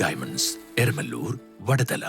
Diamonds Eramalloor Vadathala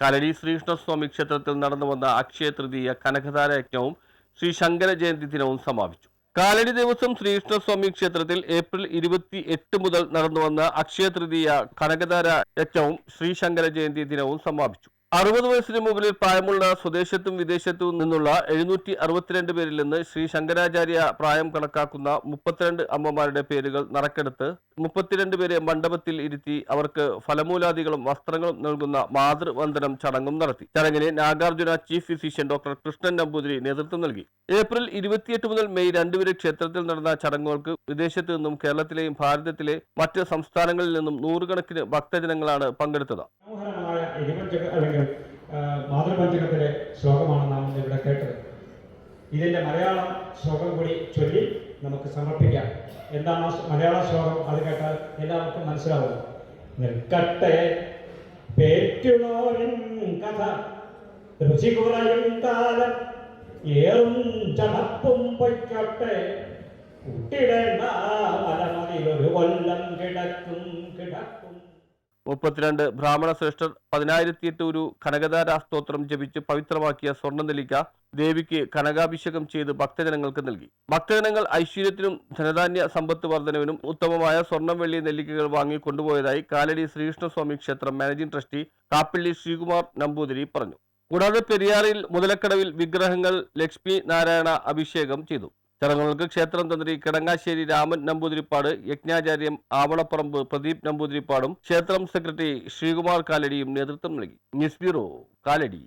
Kalari Sreekrishnaswamy ക്ഷേത്രത്തിൽ നടന്നു വന്ന അക്ഷയ തൃതീയ കനകധാര യജ്ഞവും ശ്രീ ശങ്കര ജയന്തി ദിനവും സമാപിച്ചു. കാലടി ദിവസം ശ്രീകൃഷ്ണസ്വാമി ക്ഷേത്രത്തിൽ ഏപ്രിൽ ഇരുപത്തി എട്ട് മുതൽ നടന്നു വന്ന അക്ഷയ തൃതീയ കനകധാര യജ്ഞവും ശ്രീ ശങ്കര ജയന്തി ദിനവും സമാപിച്ചു. അറുപത് വയസ്സിന് മുകളിൽ പ്രായമുള്ള സ്വദേശത്തും വിദേശത്തും നിന്നുള്ള എഴുന്നൂറ്റി അറുപത്തിരണ്ട് പേരിൽ നിന്ന് ശ്രീ ശങ്കരാചാര്യ പ്രായം കണക്കാക്കുന്ന മുപ്പത്തിരണ്ട് അമ്മമാരുടെ പേരുകൾ നറക്കെടുത്ത് മുപ്പത്തിരണ്ട് പേരെ മണ്ഡപത്തിൽ ഇരുത്തി അവർക്ക് ഫലമൂലാദികളും വസ്ത്രങ്ങളും നൽകുന്ന മാതൃവന്ദനം ചടങ്ങും നടത്തി. ചടങ്ങിന് Nagarjuna chief physician doctor Krishnan Namboothiri നേതൃത്വം നൽകി. ഏപ്രിൽ ഇരുപത്തിയെട്ട് മുതൽ മെയ് രണ്ട് വരെ ക്ഷേത്രത്തിൽ നടന്ന ചടങ്ങുകൾക്ക് വിദേശത്തു നിന്നും കേരളത്തിലെയും ഭാരതത്തിലെ മറ്റ് സംസ്ഥാനങ്ങളിൽ നിന്നും നൂറുകണക്കിന് ഭക്തജനങ്ങളാണ് പങ്കെടുത്തത്. എരിപഞ്ചക അല്ലെങ്കിൽ മാതൃപഞ്ചകത്തിലെ ശ്ലോകമാണ് നാം ഇവിടെ കേട്ടത്. ഇതിന്റെ മലയാളം ശ്ലോകം കൂടി ചൊല്ലി നമുക്ക് സമർപ്പിക്കാം. എന്താണ് മലയാള ശ്ലോകം അത് കേട്ടാൽ എല്ലാവർക്കും മനസ്സിലാവും. നിൽക്കട്ടെ പേറ്റുണോരിൻ കഥ രുചി കുറയും കാലം ഏറും ചടപ്പും പൊയ്ക്കട്ടെ മുപ്പത്തിരണ്ട് ബ്രാഹ്മണ ശ്രേഷ്ഠർ പതിനായിരത്തി എട്ട് ഒരു കനകധാര സ്തോത്രം ജപിച്ച് പവിത്രമാക്കിയ സ്വർണനെല്ലിക്ക ദേവിക്ക് കനകാഭിഷേകം ചെയ്ത് ഭക്തജനങ്ങൾക്ക് നൽകി. ഭക്തജനങ്ങൾ ഐശ്വര്യത്തിനും ധനധാന്യ സമ്പത്ത് വർധനവിനും ഉത്തമമായ സ്വർണം വെള്ളി നെല്ലിക്കകൾ വാങ്ങി കൊണ്ടുപോയതായി കാലടി ശ്രീകൃഷ്ണസ്വാമി ക്ഷേത്രം മാനേജിംഗ് ട്രസ്റ്റി കാപ്പിള്ളി ശ്രീകുമാർ നമ്പൂതിരി പറഞ്ഞു. കൂടാതെ പെരിയാറിൽ മുതലക്കടവിൽ വിഗ്രഹങ്ങൾ ലക്ഷ്മി നാരായണ അഭിഷേകം ചെയ്തു. ചടങ്ങുകൾക്ക് ക്ഷേത്രം തന്ത്രി കിടങ്ങാശ്ശേരി രാമൻ നമ്പൂതിരിപ്പാട് യജ്ഞാചാര്യം ആവളപ്പറമ്പ് പ്രദീപ് നമ്പൂതിരിപ്പാടും ക്ഷേത്രം സെക്രട്ടറി ശ്രീകുമാർ കാലടിയും നേതൃത്വം നൽകി. News bureau Kalady.